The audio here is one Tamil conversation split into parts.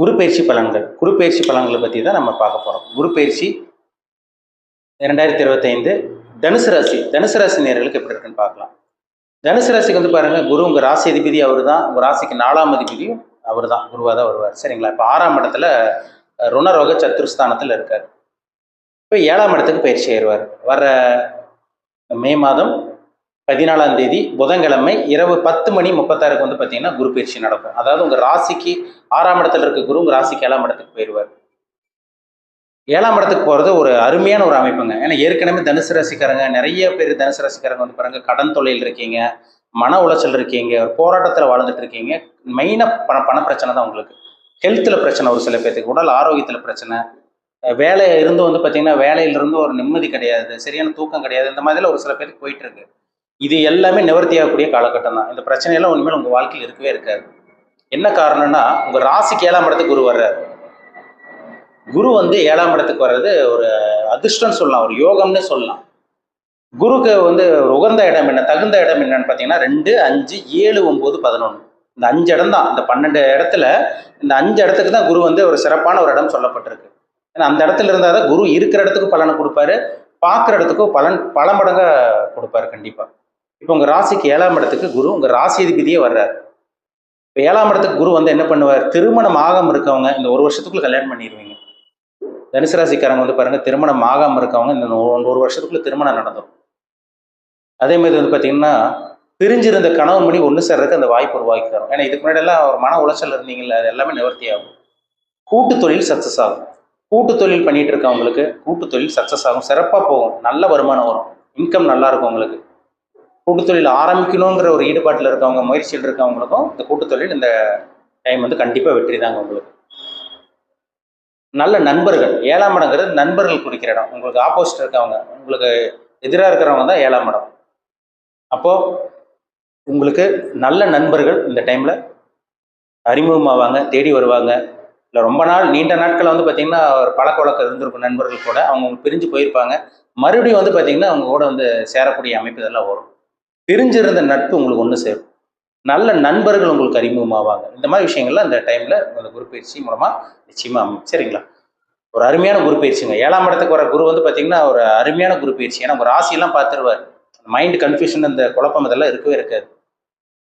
குரு பயிற்சி பலன்கள். குரு பயிற்சி பலன்களை பற்றி தான் நம்ம பார்க்க போகிறோம் குரு பயிற்சி ரெண்டாயிரத்தி இருபத்தைந்து தனுசு ராசி. தனுசு ராசி நேர்களுக்கு எப்படி இருக்குன்னு பார்க்கலாம். தனுசு ராசிக்கு வந்து பாருங்க குரு உங்கள் ராசி அதிபதி அவர் தான் உங்கள் ராசிக்கு நாலாம் அதிபதியும் அவர் தான் குருவாக தான் வருவார். சரிங்களா? இப்போ ஆறாம் இடத்துல ருணரோக சத்துருஸ்தானத்தில் இருக்கார். இப்போ ஏழாம் இடத்துக்கு பயிற்சி ஆயிடுவார். வர மே மாதம் பதினாலாம் தேதி புதன்கிழமை இரவு பத்து மணி முப்பத்தாறுக்கு வந்து பார்த்தீங்கன்னா குரு பயிற்சி நடக்கும். அதாவது உங்கள் ராசிக்கு ஆறாம் இடத்துல இருக்க குரு உங்கள் ராசிக்கு ஏழாம் இடத்துக்கு போயிடுவார் ஏழாம் இடத்துக்கு போகிறது ஒரு அருமையான ஒரு அமைப்புங்க. ஏன்னா ஏற்கனவே தனுசு ராசிக்காரங்க நிறைய பேர் தனுசு ராசிக்காரங்க வந்து பாருங்க கடன் தொழில் இருக்கீங்க மன உளைச்சல் இருக்கீங்க ஒரு போராட்டத்தில் வாழ்ந்துட்டு இருக்கீங்க. மெயினாக பண பண பிரச்சனை தான் உங்களுக்கு. ஹெல்த்தில் பிரச்சனை ஒரு சில பேர்த்துக்கு உடல் ஆரோக்கியத்தில் பிரச்சனை. வேலை இருந்து வந்து பார்த்தீங்கன்னா வேலையிலிருந்து ஒரு நிம்மதி கிடையாது சரியான தூக்கம் கிடையாது இந்த மாதிரிலாம் ஒரு சில பேருக்கு போயிட்டு இருக்கு. இது எல்லாமே நிவர்த்தி ஆகக்கூடிய காலகட்டம் தான் இந்த பிரச்சனையெல்லாம் உண்மையில உங்கள் வாழ்க்கையில் இருக்கவே இருக்காது. என்ன காரணம்னா உங்கள் ராசிக்கு ஏழாம் இடத்துக்கு குரு வர்றாரு. குரு வந்து ஏழாம் இடத்துக்கு வர்றது ஒரு அதிர்ஷ்டம்னு சொல்லலாம் ஒரு யோகம்னு சொல்லலாம். குருக்கு வந்து ஒரு உகந்த இடம் என்ன தகுந்த இடம் என்னன்னு பார்த்தீங்கன்னா ரெண்டு அஞ்சு ஏழு ஒம்பது பதினொன்று இந்த அஞ்சு இடம் தான் இந்த பன்னெண்டு இடத்துல இந்த அஞ்சு இடத்துக்கு தான் குரு வந்து ஒரு சிறப்பான ஒரு இடம் சொல்லப்பட்டிருக்கு. ஏன்னா அந்த இடத்துல இருந்தால் தான் குரு இருக்கிற இடத்துக்கு பலனை கொடுப்பாரு பார்க்குற இடத்துக்கும் பலன் பல மடங்காக கொடுப்பாரு கண்டிப்பாக இப்போ உங்கள் ராசிக்கு ஏழாம் இடத்துக்கு குரு உங்கள் ராசி அதிபதியே வர்றார். இப்போ ஏழாம் இடத்துக்கு குரு வந்து என்ன பண்ணுவார்? திருமணம் ஆகாம இருக்கவங்க இந்த ஒரு வருஷத்துக்குள்ள கல்யாணம் பண்ணிடுவீங்க தனுசு ராசிக்காரங்க வந்து பாருங்க திருமணம் ஆகாமல் இருக்கவங்க இந்த ஒரு ஒரு வருஷத்துக்குள்ள திருமணம் நடந்துடும் அதே மாதிரி வந்து பார்த்தீங்கன்னா பிரிஞ்சிருந்த கணவன் மணி ஒன்று சேர்றதுக்கு அந்த வாய்ப்பு உருவாக்கி தரும் ஏன்னா இதுக்கு முன்னாடி எல்லாம் ஒரு மன உளைச்சல் இருந்தீங்கல்ல அது எல்லாமே நிவர்த்தி ஆகும். கூட்டு தொழில் சக்ஸஸ் ஆகும். கூட்டு தொழில் பண்ணிட்டு இருக்கவங்களுக்கு கூட்டு தொழில் சக்ஸஸ் ஆகும். சிறப்பாக போகும். நல்ல வருமானம் வரும். இன்கம் நல்லா இருக்கும் உங்களுக்கு. கூட்டுத்தொழில் ஆரம்பிக்கணுங்கிற ஒரு ஈடுபாட்டில் இருக்கவங்க முயற்சியில் இருக்கவங்களுக்கும் இந்த கூட்டுத்தொழில் இந்த டைம் வந்து கண்டிப்பாக வெற்றி தாங்க உங்களுக்கு. நல்ல நண்பர்கள் ஏழாம் இடங்கிறது நண்பர்கள் குறிக்கிற இடம். உங்களுக்கு ஆப்போசிட் இருக்கவங்க உங்களுக்கு எதிராக இருக்கிறவங்க தான் ஏழாம் இடம். அப்போது உங்களுக்கு நல்ல நண்பர்கள் இந்த டைமில் அறிமுகமாவாங்க தேடி வருவாங்க. இல்லை ரொம்ப நாள் நீண்ட நாட்களில் வந்து பார்த்திங்கன்னா ஒரு பழக்க வழக்கம் இருந்திருக்கும் நண்பர்கள் கூட. அவங்க பிரிஞ்சு போயிருப்பாங்க. மறுபடியும் வந்து பார்த்திங்கன்னா அவங்க கூட வந்து சேரக்கூடிய அமைப்பு இதெல்லாம் வரும். தெரிஞ்சிருந்த நட்பு உங்களுக்கு ஒன்று சேரும். நல்ல நண்பர்கள் உங்களுக்கு அறிமுகமாவாங்க. இந்த மாதிரி விஷயங்கள்லாம் இந்த டைமில் அந்த குரு பயிற்சி மூலமாக நிச்சயமாக அமையும். சரிங்களா? ஒரு அருமையான குரு பயிற்சிங்க ஏழாம் இடத்துக்கு வர குரு வந்து பார்த்தீங்கன்னா ஒரு அருமையான குரு பயிற்சி ஏன்னா உங்கள் ராசியெல்லாம் பார்த்துருவார். மைண்ட் கன்ஃபியூஷன் இந்த குழப்பம் இதெல்லாம் இருக்கவே இருக்காது.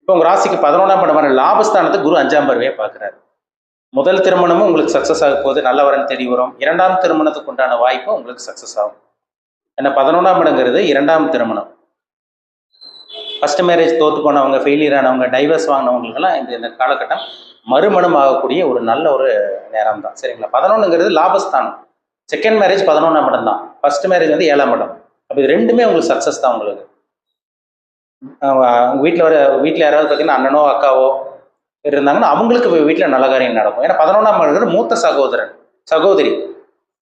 இப்போ உங்கள் ராசிக்கு பதினொன்றாம் படம் லாபஸ்தானத்தை குரு அஞ்சாம் பருவையே பார்க்குறாரு. முதல் திருமணமும் உங்களுக்கு சக்ஸஸ் ஆக போகுது. நல்ல வரன் தெரிய வரும். இரண்டாம் திருமணத்துக்கு உண்டான வாய்ப்பும் உங்களுக்கு சக்ஸஸ் ஆகும். ஏன்னா பதினொன்றாம் இடங்கிறது இரண்டாம் திருமணம். ஃபர்ஸ்ட் மேரேஜ் தோற்று போனவங்க ஃபெயிலியர் ஆனவங்க டைவர்ஸ் வாங்கினவங்களுக்கெல்லாம் இந்த இந்த காலகட்டம் மறுமணம் ஆகக்கூடிய ஒரு நல்ல ஒரு நேரம் தான் சரிங்களா? பதினொன்றுங்கிறது லாபஸ்தானம். செகண்ட் மேரேஜ் பதினொன்றாம் இடம் தான் ஃபர்ஸ்ட் மேரேஜ் வந்து ஏழாம் இடம் அப்போ இது ரெண்டுமே உங்களுக்கு சக்ஸஸ் தான் உங்களுக்கு. உங்கள் வீட்டில் வர வீட்டில் யாராவது பார்த்தீங்கன்னா அண்ணனோ அக்காவோ இருந்தாங்கன்னா அவங்களுக்கு வீட்டில் நல்ல காரியம் நடக்கும். ஏன்னா பதினொன்றாம் இடங்கிறது மூத்த சகோதரன் சகோதரி.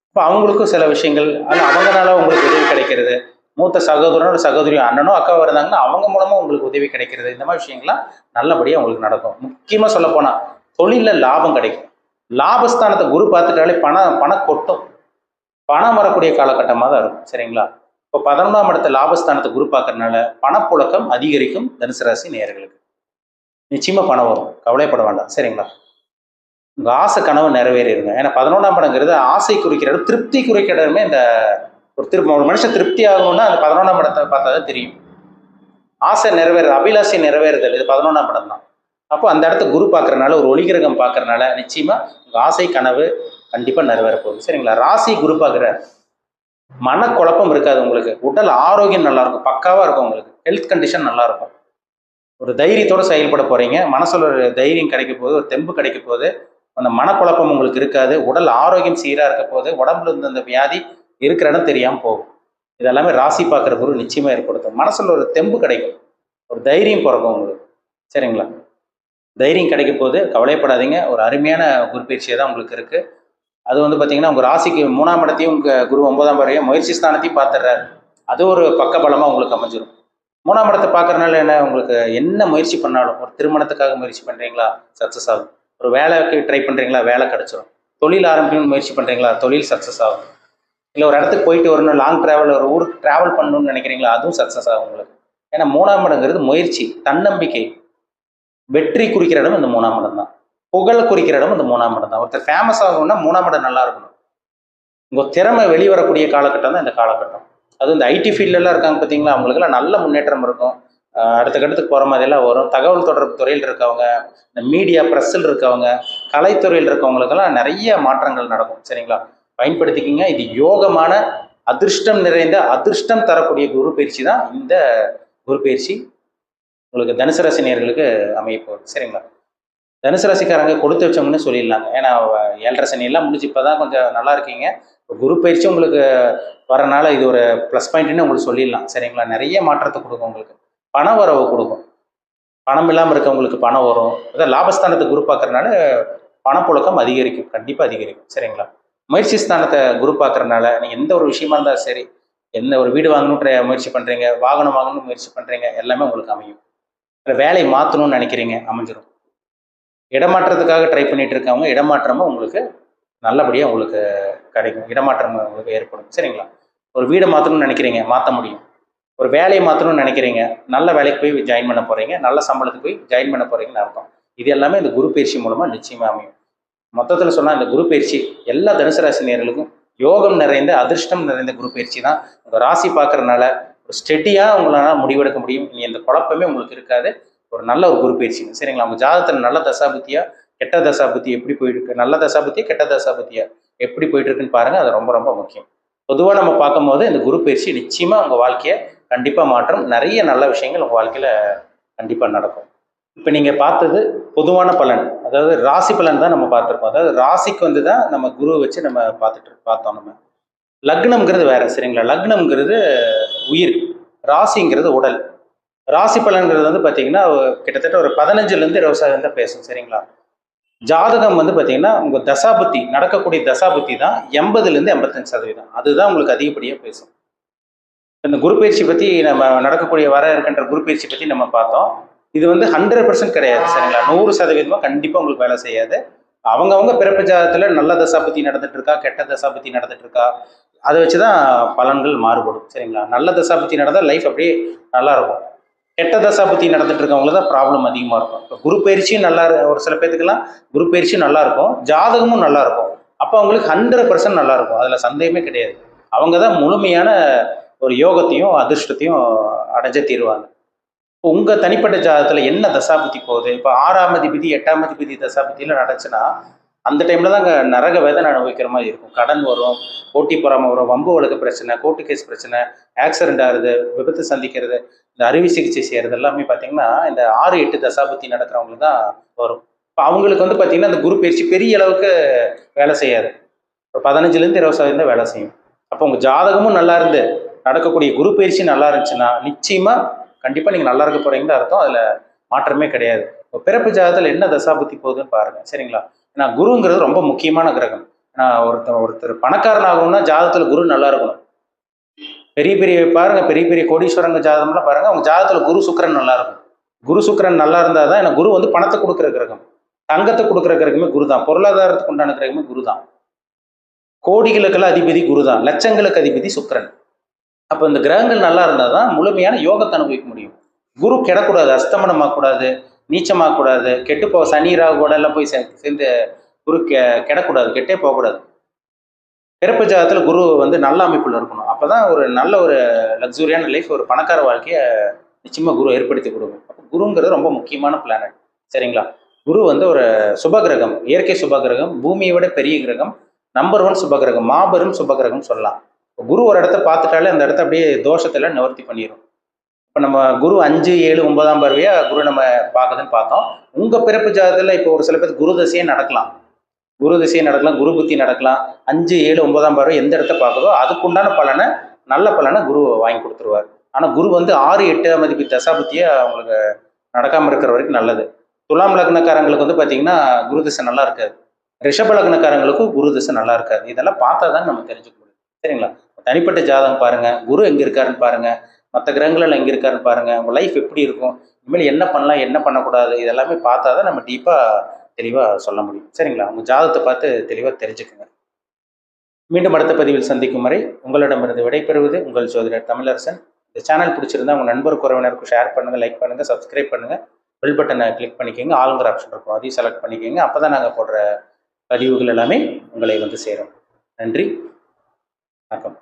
இப்போ அவங்களுக்கும் சில விஷயங்கள் ஆனால் அவங்களால உங்களுக்கு உதவி கிடைக்கிறது. மூத்த சகோதரனோட சகோதரியும் அண்ணனோ அக்காவோ இருந்தாங்கன்னா அவங்க மூலமாக உங்களுக்கு உதவி கிடைக்கிறது. இந்த மாதிரி விஷயங்கள்லாம் நல்லபடியாக உங்களுக்கு நடக்கும். முக்கியமாக சொல்ல போனால் தொழிலில் லாபம் கிடைக்கும். லாபஸ்தானத்தை குரு பார்த்துட்டாலே பணம் பணம் கொட்டும். பணம் வரக்கூடிய காலகட்டமாக தான் இருக்கும் சரிங்களா? இப்போ பதினொன்றாம் இடத்த லாபஸ்தானத்தை குரு பார்க்கறதுனால பணப்புழக்கம் அதிகரிக்கும் தனுசு ராசி நேயர்களுக்கு. நிச்சயமாக பணம் வரும். கவலைப்பட வேண்டாம் சரிங்களா? உங்கள் ஆசை கனவு நிறைவேறிடுங்க ஏன்னா பதினொன்றாம் படங்கிறது ஆசை குறிக்கிற இடம் திருப்தி குறிக்கிற இடமே இந்த ஒரு திரும்ப ஒரு மனுஷன் திருப்தி ஆகணும்னா அந்த பதினொன்றாம் படத்தை பார்த்தா தான் தெரியும். ஆசை நிறைவேறது அபிலாஷை நிறைவேறுதல். இது பதினொன்றாம் படம் தான். அப்போ அந்த இடத்த குரு பார்க்குறனால ஒரு ஒளிகிரகம் பார்க்குறனால நிச்சயமா உங்கள் ஆசை கனவு கண்டிப்பாக நிறைவேற போகுது. சரிங்களா? ராசி குரு பார்க்குற மனக்குழப்பம் இருக்காது உங்களுக்கு. உடல் ஆரோக்கியம் நல்லா இருக்கும் பக்காவாக இருக்கும் உங்களுக்கு. ஹெல்த் கண்டிஷன் நல்லா இருக்கும் ஒரு தைரியத்தோட செயல்பட போகிறீங்க மனசில் ஒரு தைரியம் கிடைக்க போகுது. ஒரு தெம்பு கிடைக்க போகுது. அந்த மனக்குழப்பம் உங்களுக்கு இருக்காது. உடல் ஆரோக்கியம் சீராக இருக்க போது உடம்புல இருந்த அந்த வியாதி இருக்கிற இடம் தெரியாமல் போகும். இதெல்லாமே ராசி பார்க்குற குரு நிச்சயமாக ஏற்படுத்தும். மனசில் ஒரு தெம்பு கிடைக்கும். ஒரு தைரியம் பிறக்கும் உங்களுக்கு. சரிங்களா? தைரியம் கிடைக்க போது கவலைப்படாதீங்க. ஒரு அருமையான குரு பயிற்சியாக தான் உங்களுக்கு இருக்குது அது வந்து பார்த்தீங்கன்னா உங்கள் ராசிக்கு மூணாம் இடத்தையும் உங்கள் குரு ஒன்பதாம் வரையும் முயற்சி ஸ்தானத்தையும் பார்த்துடுறாரு. அது ஒரு பக்கபலமாக உங்களுக்கு அமைஞ்சிரும். மூணாம் இடத்தை பார்க்கறனால என்ன? உங்களுக்கு என்ன முயற்சி பண்ணாலும் ஒரு திருமணத்துக்காக முயற்சி பண்ணுறீங்களா சக்ஸஸ் ஆகும் ஒரு வேலைக்கு ட்ரை பண்ணுறீங்களா வேலை கிடச்சிரும். தொழில் ஆரம்பிக்கணும்னு முயற்சி பண்ணுறீங்களா தொழில் சக்ஸஸ் ஆகும் இல்லை ஒரு இடத்துக்கு போயிட்டு வரணும் லாங் ட்ராவல் ஒரு ஊருக்கு ட்ராவல் பண்ணணும்னு நினைக்கிறீங்களா? அதுவும் சக்ஸஸ் ஆகும் உங்களுக்கு. ஏன்னா மூணாம் இடங்கிறது முயற்சி தன்னம்பிக்கை. வெற்றி குறிக்கிற இடம் இந்த மூணாம் இடம் தான். புகழ் குறிக்கிற இடம் இந்த மூணாம் இடம் தான். ஒருத்தர் ஃபேமஸ் ஆகணும்னா மூணாம் இடம் நல்லா இருக்கணும். உங்கள் திறமை வெளிவரக்கூடிய காலகட்டம் தான் இந்த காலகட்டம். அது இந்த ஐடி ஃபீல்டெல்லாம் இருக்காங்க பார்த்தீங்களா அவங்களுக்கெல்லாம் நல்ல முன்னேற்றம் இருக்கும். அடுத்த கட்டத்துக்கு போகிற மாதிரிலாம் வரும். தகவல் தொடர்பு துறையில் இருக்கவங்க இந்த மீடியா ப்ரெஸ்ஸில் இருக்கவங்க கலைத்துறையில் இருக்கவங்களுக்கெல்லாம் நிறைய மாற்றங்கள் நடக்கும். சரிங்களா? பயன்படுத்திக்கிங்க. இது யோகமான அதிர்ஷ்டம் நிறைந்த அதிர்ஷ்டம் தரக்கூடிய குரு பயிற்சி தான் இந்த குரு பயிற்சி. உங்களுக்கு தனுசு ராசி நேயர்களுக்கு சரிங்களா? தனுசு ராசிக்காரங்க கொடுத்து வச்சவங்கன்னு சொல்லிடலாங்க. ஏன்னா ஏழரை சனியெல்லாம் முடிஞ்சு இப்போ தான் கொஞ்சம் நல்லா இருக்கீங்க. குரு பயிற்சி உங்களுக்கு வரனால இது ஒரு ப்ளஸ் பாயிண்ட்னு உங்களுக்கு சொல்லிடலாம். சரிங்களா? நிறைய மாற்றத்தை கொடுக்கும் உங்களுக்கு. பண வரவு கொடுக்கும். பணம் இல்லாமல் இருக்கவங்களுக்கு பணம் வரும். அதான் லாபஸ்தானத்தை குரு பார்க்கறனால பணப்புழக்கம் அதிகரிக்கும். கண்டிப்பாக அதிகரிக்கும். சரிங்களா? முயற்சி ஸ்தானத்தை குரு பார்க்கறனால நீங்கள் எந்த ஒரு விஷயமா இருந்தாலும் சரி எந்த ஒரு வீடு வாங்கணுன்ற முயற்சி பண்ணுறீங்க வாகனம் வாங்கணும்னு முயற்சி பண்ணுறீங்க எல்லாமே உங்களுக்கு அமையும். இல்லை வேலையை மாற்றணும்னு நினைக்கிறீங்க அமைஞ்சிடும் இடமாற்றத்துக்காக ட்ரை பண்ணிட்டு இருக்கவங்க இடமாற்றமும் உங்களுக்கு நல்லபடியாக உங்களுக்கு கிடைக்கும். இடமாற்றம் உங்களுக்கு ஏற்படும். சரிங்களா? ஒரு வீடை மாற்றணும்னு நினைக்கிறீங்க மாற்ற முடியும். ஒரு வேலையை மாற்றணும்னு நினைக்கிறீங்க நல்ல வேலைக்கு போய் ஜாயின் பண்ண போகிறீங்க நல்ல சம்பளத்துக்கு போய் ஜாயின் பண்ண போகிறீங்கன்னு அர்த்தம். இது எல்லாமே இந்த குரு பயிற்சி மூலமாக நிச்சயமாக அமையும். மொத்தத்தில் சொன்னால் இந்த குரு பயிற்சி எல்லா தனுசு ராசி நேர்களுக்கும் யோகம் நிறைந்த அதிர்ஷ்டம் நிறைந்த குரு பயிற்சி தான். உங்கள் ராசி பார்க்குறனால ஒரு ஸ்டெடியாக உங்களால் முடிவெடுக்க முடியும். இனி எந்த குழப்பமே உங்களுக்கு இருக்காது. ஒரு நல்ல ஒரு குரு பயிற்சிங்க சரிங்களா? உங்கள் ஜாதகத்தில் நல்ல தசாபுத்தியாக கெட்ட தசாபுத்தி எப்படி போயிட்டு இருக்கு நல்ல தசாபுத்தியா கெட்ட தசாபுத்தியா எப்படி போயிட்டு இருக்குன்னு பாருங்க. அது ரொம்ப ரொம்ப முக்கியம். பொதுவாக நம்ம பார்க்கும்போது இந்த குரு பயிற்சி நிச்சயமாக உங்கள் வாழ்க்கையை கண்டிப்பாக மாற்றம். நிறைய நல்ல விஷயங்கள் உங்கள் வாழ்க்கையில் கண்டிப்பாக நடக்கும். இப்போ நீங்கள் பார்த்தது பொதுவான பலன். அதாவது ராசி பலன் தான் நம்ம பார்த்துருப்போம் அதாவது ராசிக்கு வந்து தான் நம்ம குருவை வச்சு நம்ம பார்த்துட்டு பார்த்தோம் நம்ம. லக்னம்ங்கிறது வேற சரிங்களா? லக்னம்ங்கிறது உயிர். ராசிங்கிறது உடல். ராசி பலன்கிறது வந்து பார்த்தீங்கன்னா கிட்டத்தட்ட ஒரு பதினஞ்சுலேருந்து இருபது சதவீதம் தான் பேசும் சரிங்களா? ஜாதகம் வந்து பார்த்தீங்கன்னா உங்கள் தசாபுத்தி நடக்கக்கூடிய தசாபுத்தி தான் எண்பதுலேருந்து எண்பத்தஞ்சு சதவீதம். அதுதான் உங்களுக்கு அதிகப்படியாக பேசும். இந்த குரு பயிற்சி பற்றி நம்ம நடக்கக்கூடிய வர இருக்கின்ற குரு பயிற்சி பற்றி நம்ம பார்த்தோம். இது வந்து ஹண்ட்ரட் பர்சன்ட் கிடையாது சரிங்களா? நூறு சதவீதமாக கண்டிப்பாக உங்களுக்கு வேலை செய்யாது. அவங்கவுங்க பிறப்பு ஜாதகத்தில் நல்ல தசாபத்தி நடந்துட்டு இருக்கா கெட்ட தசாபத்தி நடந்துட்டு இருக்கா அதை வச்சு தான் பலன்கள் மாறுபடும் சரிங்களா? நல்ல தசாபத்தி நடந்தால் லைஃப் அப்படியே நல்லா இருக்கும். கெட்ட தசாபத்தி நடந்துட்டு இருக்கவங்கள தான் ப்ராப்ளம் அதிகமாக இருக்கும். இப்போ குரு பயிற்சியும் நல்லா ஒரு சில பேத்துக்கெல்லாம் குரு பயிற்சியும் நல்லா இருக்கும் ஜாதகமும் நல்லா இருக்கும். அப்போ அவங்களுக்கு ஹண்ட்ரட் பர்சன்ட் நல்லா இருக்கும் அதில் சந்தேகமே கிடையாது. அவங்க தான் முழுமையான ஒரு யோகத்தையும் அதிர்ஷ்டத்தையும் அடைஞ்ச தீருவாங்க. இப்போ உங்கள் தனிப்பட்ட ஜாதகத்தில் என்ன தசாபுத்தி போகுது? இப்போ ஆறாம் அதிபதி எட்டாம் அதிபதி தசாபுத்தியில் நடந்துச்சுன்னா அந்த டைமில் தான் அங்கே நரக வேதனை அனுபவிக்கிற மாதிரி இருக்கும். கடன் வரும் போட்டி பொறாமல் வரும் வம்பு வழக்கு பிரச்சனை கோர்ட்டு கேஸ் பிரச்சனை ஆக்சிடென்ட் ஆகுது விபத்து சந்திக்கிறது இந்த அறுவை சிகிச்சை செய்கிறது எல்லாமே பார்த்தீங்கன்னா இந்த ஆறு எட்டு தசாபுத்தி நடக்கிறவங்களுக்கு தான் வரும். இப்போ அவங்களுக்கு வந்து பார்த்தீங்கன்னா அந்த குரு பயிற்சி பெரிய அளவுக்கு வேலை செய்யாது. இப்போ பதினஞ்சுலேருந்து இருபது சதவீதம் தான் வேலை செய்யும். அப்போ உங்கள் ஜாதகமும் நல்லா இருந்து நடக்கக்கூடிய குரு பயிற்சி நல்லா இருந்துச்சுன்னா நிச்சயமாக கண்டிப்பாக நீங்கள் நல்லா இருக்க போகிறீங்கன்னு அர்த்தம். அதில் மாற்றமே கிடையாது. இப்போ பிறப்பு ஜாதகத்தில் என்ன தசாபுத்தி போகுதுன்னு பாருங்கள் சரிங்களா? ஏன்னா குருங்கிறது ரொம்ப முக்கியமான கிரகம். ஏன்னா ஒருத்தர் ஒருத்தர் பணக்காரன் ஆகணும்னா ஜாதத்தில் குரு நல்லா இருக்கணும். பெரிய பெரிய பாருங்க பெரிய பெரிய கோடீஸ்வரங்க ஜாதகம்லாம் பாருங்க. அவங்க ஜாதத்தில் குரு சுக்கரன் நல்லா இருக்கும். குரு சுக்கிரன் நல்லா இருந்தால் தான் ஏன்னா குரு வந்து பணத்தை கொடுக்குற கிரகம். தங்கத்தை கொடுக்குற கிரகமே குரு தான். பொருளாதாரத்துக்கு உண்டான கிரகமே குரு தான். கோடிகளுக்கெல்லாம் அதிபதி குரு தான். லட்சங்களுக்கு அதிபதி சுக்கிரன். அப்போ இந்த கிரகங்கள் நல்லா இருந்தால் தான் முழுமையான யோகத்தை அனுபவிக்க முடியும். குரு கெடக்கூடாது அஸ்தமனமாகக்கூடாது நீச்சமாகக்கூடாது கெட்டு போக சனி ராகு கூட எல்லாம் போய் சேர்ந்து குரு கெ கெடக்கூடாது கெட்டே போகக்கூடாது. பிறப்பு ஜாதகத்தில் குரு வந்து நல்ல அமைப்பில் இருக்கணும். அப்போ தான் ஒரு நல்ல ஒரு லக்ஸூரியான லைஃப் ஒரு பணக்கார வாழ்க்கையை நிச்சயமாக குரு ஏற்படுத்தி கொடுக்கும். அப்போ குருங்கிறது ரொம்ப முக்கியமான பிளானட் சரிங்களா? குரு வந்து ஒரு சுபகிரகம் இயற்கை சுபகிரகம் பூமியை விட பெரிய கிரகம் நம்பர் ஒன் சுபகிரகம் மாபெரும் சுபகிரகம் சொல்லலாம். குரு ஒரு இடத்த பார்த்துட்டாலே அந்த இடத்த அப்படியே தோஷத்தெல்லாம் நிவர்த்தி பண்ணிடும் இப்போ நம்ம குரு அஞ்சு ஏழு ஒன்பதாம் பார்வையா குரு நம்ம பார்க்குதுன்னு பார்த்தோம். உங்கள் பிறப்பு ஜாதகத்தில் இப்போ ஒரு சில பேர் குரு தசையே நடக்கலாம். குரு திசையை நடக்கலாம் குரு புத்தி நடக்கலாம். அஞ்சு ஏழு ஒன்பதாம் பார்வை எந்த இடத்த பார்க்குதோ அதுக்குண்டான பலனை நல்ல பலனை குரு வாங்கி கொடுத்துருவார். ஆனால் குரு வந்து ஆறு எட்டாம் மதிப்பு தசாபுத்தியை அவங்களுக்கு நடக்காமல் இருக்கிற வரைக்கும் நல்லது. துலாம் லக்னக்காரங்களுக்கு வந்து பார்த்தீங்கன்னா குரு திசை நல்லா இருக்காது. ரிஷப லக்னக்காரங்களுக்கும் குரு திசை நல்லா இருக்காது. இதெல்லாம் பார்த்தா தான் நம்ம தெரிஞ்சுக்கணும் சரிங்களா? தனிப்பட்ட ஜாதகம் பாருங்கள் குரு எங்கே இருக்காருன்னு பாருங்கள் மற்ற கிரகங்களில் எங்கே இருக்காருன்னு பாருங்கள் உங்கள் லைஃப் எப்படி இருக்கும்? இனிமேல் என்ன பண்ணலாம் என்ன பண்ணக்கூடாது? இதெல்லாமே பார்த்தா தான் நம்ம டீப்பாக தெளிவாக சொல்ல முடியும். சரிங்களா? உங்கள் ஜாதகத்தை பார்த்து தெளிவாக தெரிஞ்சுக்குங்க. மீண்டும் அடுத்த பதிவில் சந்திக்கும் வரை உங்களிடமிருந்து விடைபெறுவது உங்கள் ஜோதிடர் தமிழரசன். இந்த சேனல் பிடிச்சிருந்தா உங்கள் நண்பருக்கு உறவினருக்கு ஷேர் பண்ணுங்கள் லைக் பண்ணுங்கள் சப்ஸ்கிரைப் பண்ணுங்கள் பெல் பட்டனை கிளிக் பண்ணிக்கோங்க. ஆளுங்கிற ஆப்ஷன் இருக்கும். அதையும் செலக்ட் பண்ணிக்கோங்க. அப்போ தான் நாங்கள் போடுற பதிவுகள் எல்லாமே உங்களை வந்து சேரும். நன்றி. atom